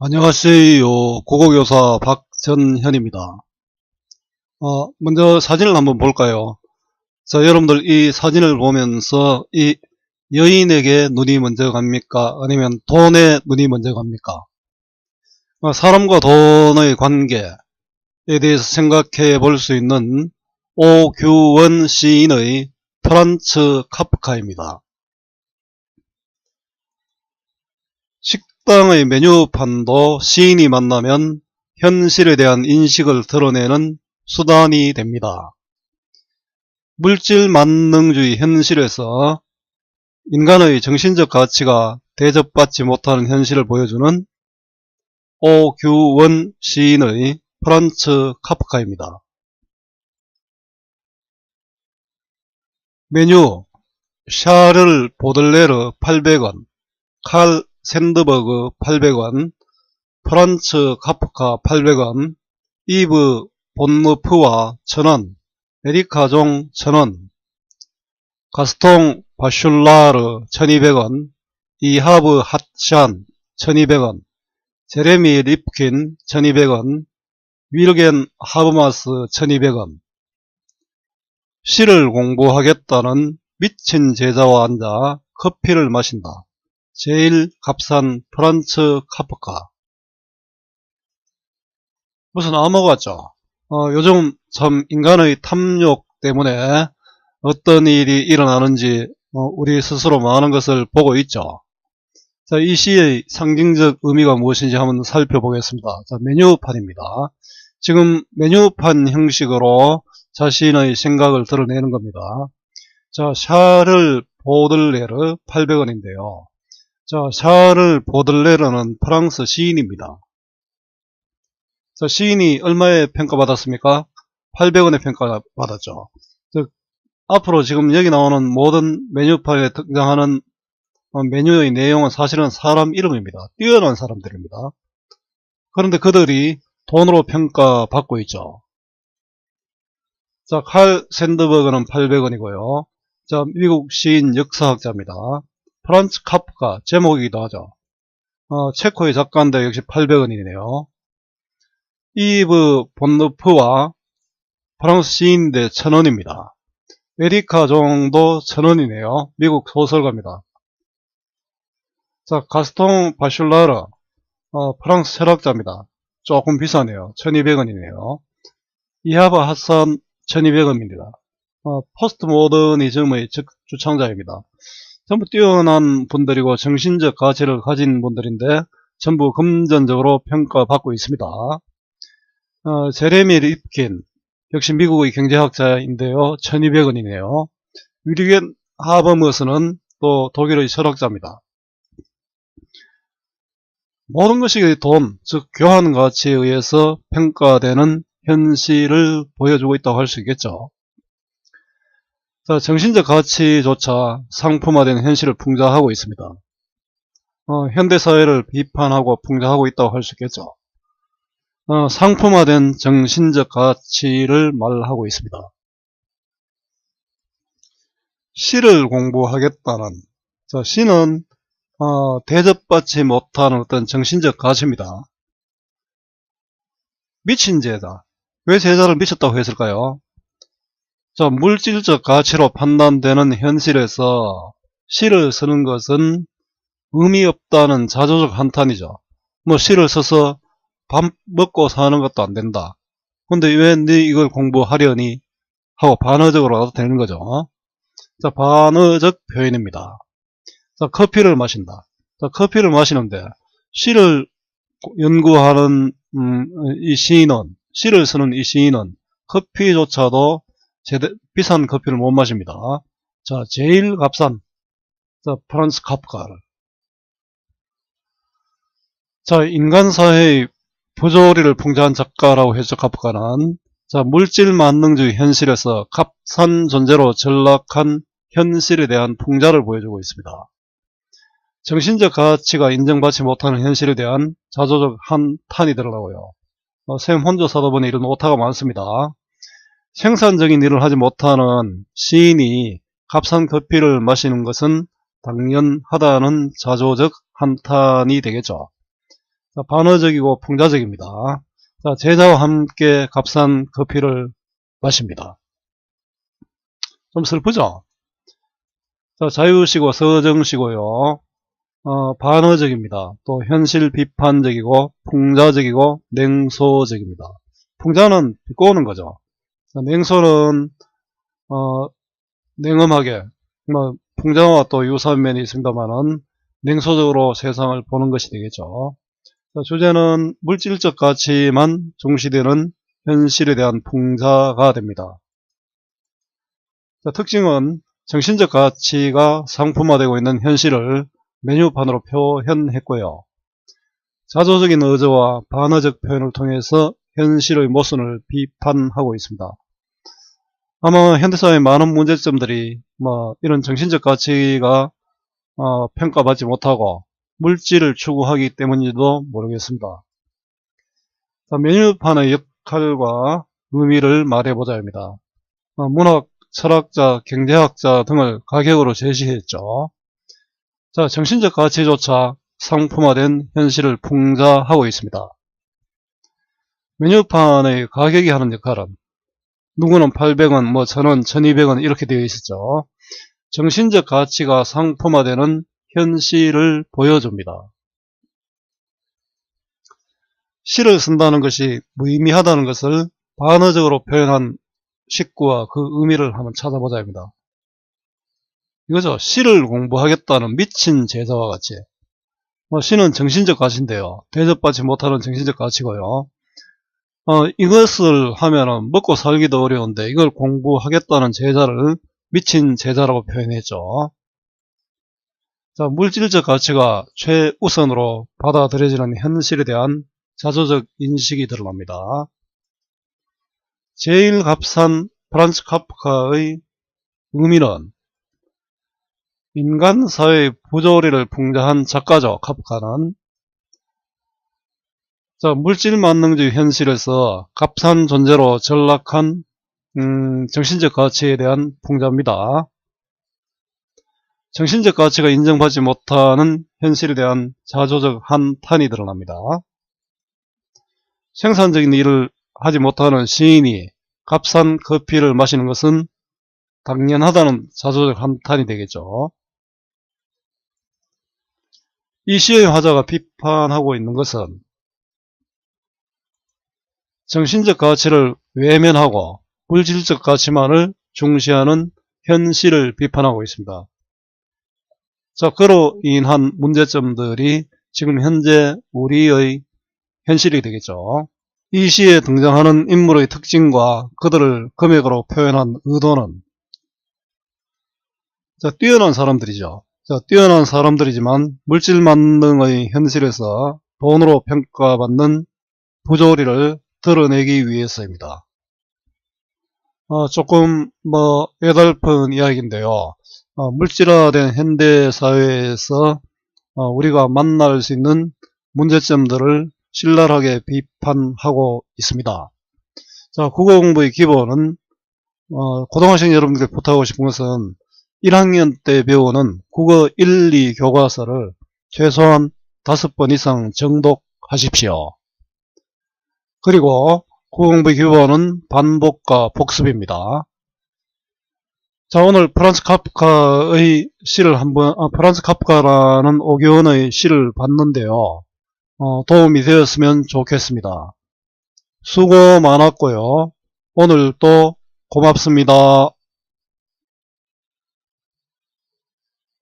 안녕하세요. 고고교사 박전현입니다. 어, 먼저 사진을 한번 볼까요? 자, 여러분들 이 사진을 보면서 이 여인에게 눈이 먼저 갑니까? 아니면 돈에 눈이 먼저 갑니까? 어, 사람과 돈의 관계에 대해서 생각해 볼 수 있는 오규원 시인의 프란츠 카프카입니다. 식당의 메뉴판도 시인이 만나면 현실에 대한 인식을 드러내는 수단이 됩니다. 물질 만능주의 현실에서 인간의 정신적 가치가 대접받지 못하는 현실을 보여주는 오규원 시인의 프란츠 카프카입니다. 메뉴 샤를 보들레르 800원 칼 샌드버그 800원, 프란츠 카프카 800원, 이브 본무프와 1000원, 에리카종 1000원, 가스통 바슐라르 1200원, 이하브 핫샨 1200원, 제레미 립킨 1200원, 윌겐 하브마스 1200원, 시를 공부하겠다는 미친 제자와 앉아 커피를 마신다. 제일 값싼 프란츠 카프카. 무슨 암호 같죠? 어, 요즘 참 인간의 탐욕 때문에 어떤 일이 일어나는지 어, 우리 스스로 많은 것을 보고 있죠. 자, 이 시의 상징적 의미가 무엇인지 한번 살펴보겠습니다. 자, 메뉴판입니다. 지금 메뉴판 형식으로 자신의 생각을 드러내는 겁니다. 자, 샤를 보들레르 800원인데요. 자, 샤를 보들레르는 프랑스 시인입니다. 자, 시인이 얼마에 평가받았습니까? 800원에 평가받았죠. 즉, 앞으로 지금 여기 나오는 모든 메뉴판에 등장하는 어, 메뉴의 내용은 사실은 사람 이름입니다. 뛰어난 사람들입니다. 그런데 그들이 돈으로 평가받고 있죠. 자, 칼 샌드버그는 800원이고요. 자, 미국 시인 역사학자입니다. 프란츠 카프카 제목이기도 하죠. 어, 체코의 작가인데 역시 800원이네요. 이브 본누프와 프랑스 시인인데 1000원입니다. 에리카 정도 1000원이네요. 미국 소설가입니다. 자, 가스통 바슐라르 어, 프랑스 철학자입니다. 조금 비싸네요. 1200원이네요. 이하바 핫산 1200원입니다. 어, 포스트 모더니즘의 주창자입니다. 전부 뛰어난 분들이고 정신적 가치를 가진 분들인데 전부 금전적으로 평가받고 있습니다. 어, 제레미 립킨 역시 미국의 경제학자인데요. 1200원이네요. 위리겐 하버머스는 또 독일의 철학자입니다. 모든 것이 돈, 즉 교환 가치에 의해서 평가되는 현실을 보여주고 있다고 할 수 있겠죠. 자, 정신적 가치조차 상품화된 현실을 풍자하고 있습니다. 어, 현대사회를 비판하고 풍자하고 있다고 할 수 있겠죠. 어, 상품화된 정신적 가치를 말하고 있습니다. 시를 공부하겠다는 자, 시는 어, 대접받지 못하는 어떤 정신적 가치입니다. 미친 제자. 왜 제자를 미쳤다고 했을까요? 자, 물질적 가치로 판단되는 현실에서 시를 쓰는 것은 의미 없다는 자조적 한탄이죠. 뭐 시를 써서 밥 먹고 사는 것도 안 된다. 근데 왜 네 이걸 공부하려니? 하고 반어적으로 가도 되는 거죠. 자, 반어적 표현입니다. 자, 커피를 마신다. 자, 커피를 마시는데 시를 연구하는 음, 이 시인은 시를 쓰는 이 시인은 커피조차도 제대, 비싼 커피를 못 마십니다. 자, 제일 값싼 자, 프란스 카프카를 자, 인간사회의 부조리를 풍자한 작가라고 해서 카프카는 자, 물질 만능주의 현실에서 값싼 존재로 전락한 현실에 대한 풍자를 보여주고 있습니다. 정신적 가치가 인정받지 못하는 현실에 대한 자조적 한탄이 들어가고요. 어, 쌤 혼자 사다 보니 이런 오타가 많습니다. 생산적인 일을 하지 못하는 시인이 값싼 커피를 마시는 것은 당연하다는 자조적 한탄이 되겠죠. 자, 반어적이고 풍자적입니다. 자, 제자와 함께 값싼 커피를 마십니다. 좀 슬프죠? 자, 자유시고 서정시고요. 어, 반어적입니다. 또 현실 비판적이고 풍자적이고 냉소적입니다. 풍자는 비꼬는 거죠. 자, 냉소는 어, 냉엄하게 뭐 풍자와 또 유사한 면이 있습니다만은 냉소적으로 세상을 보는 것이 되겠죠. 자, 주제는 물질적 가치만 중시되는 현실에 대한 풍자가 됩니다. 자, 특징은 정신적 가치가 상품화되고 있는 현실을 메뉴판으로 표현했고요. 자조적인 의저와 반어적 표현을 통해서 현실의 모순을 비판하고 있습니다. 아마 현대사회의 많은 문제점들이 뭐 이런 정신적 가치가 어, 평가받지 못하고 물질을 추구하기 때문인지도 모르겠습니다. 자, 메뉴판의 역할과 의미를 말해보자 합니다. 어, 문학, 철학자, 경제학자 등을 가격으로 제시했죠. 자, 정신적 가치조차 상품화된 현실을 풍자하고 있습니다. 메뉴판의 가격이 하는 역할은 누구는 800원, 뭐 1000원, 1200원 이렇게 되어 있었죠. 정신적 가치가 상품화되는 현실을 보여줍니다. 시를 쓴다는 것이 무의미하다는 것을 반어적으로 표현한 식구와 그 의미를 한번 찾아보자 합니다. 이거죠. 시를 공부하겠다는 미친 제자와 같이. 뭐 시는 정신적 가치인데요. 대접받지 못하는 정신적 가치고요. 어, 이것을 하면은 먹고 살기도 어려운데 이걸 공부하겠다는 제자를 미친 제자라고 표현했죠. 자, 물질적 가치가 최우선으로 받아들여지는 현실에 대한 자조적 인식이 드러납니다. 제일 값싼 프란츠 카프카의 의미는 인간 사회의 부조리를 풍자한 작가죠. 카프카는 자, 물질 만능주의 현실에서 값싼 존재로 전락한 음, 정신적 가치에 대한 풍자입니다. 정신적 가치가 인정받지 못하는 현실에 대한 자조적 한탄이 드러납니다. 생산적인 일을 하지 못하는 시인이 값싼 커피를 마시는 것은 당연하다는 자조적 한탄이 되겠죠. 이 시의 화자가 비판하고 있는 것은 정신적 가치를 외면하고 물질적 가치만을 중시하는 현실을 비판하고 있습니다. 자, 그로 인한 문제점들이 지금 현재 우리의 현실이 되겠죠. 이 시에 등장하는 인물의 특징과 그들을 금액으로 표현한 의도는 자, 뛰어난 사람들이죠. 자, 뛰어난 사람들이지만 물질 만능의 현실에서 돈으로 평가받는 부조리를 드러내기 위해서입니다. 어, 조금 뭐 애달픈 이야기인데요. 어, 물질화된 현대 사회에서 어, 우리가 만날 수 있는 문제점들을 신랄하게 비판하고 있습니다. 자, 국어 공부의 기본은 어, 고등학생 여러분들께 부탁하고 싶은 것은 1학년 때 배우는 국어 1, 2 교과서를 최소한 5번 이상 정독하십시오. 그리고 공부의 기본은 반복과 복습입니다. 자, 오늘 프란츠 카프카의 시를 한번, 아, 프란츠 카프카라는 오교원의 시를 봤는데요. 어, 도움이 되었으면 좋겠습니다. 수고 많았고요. 오늘 또 고맙습니다.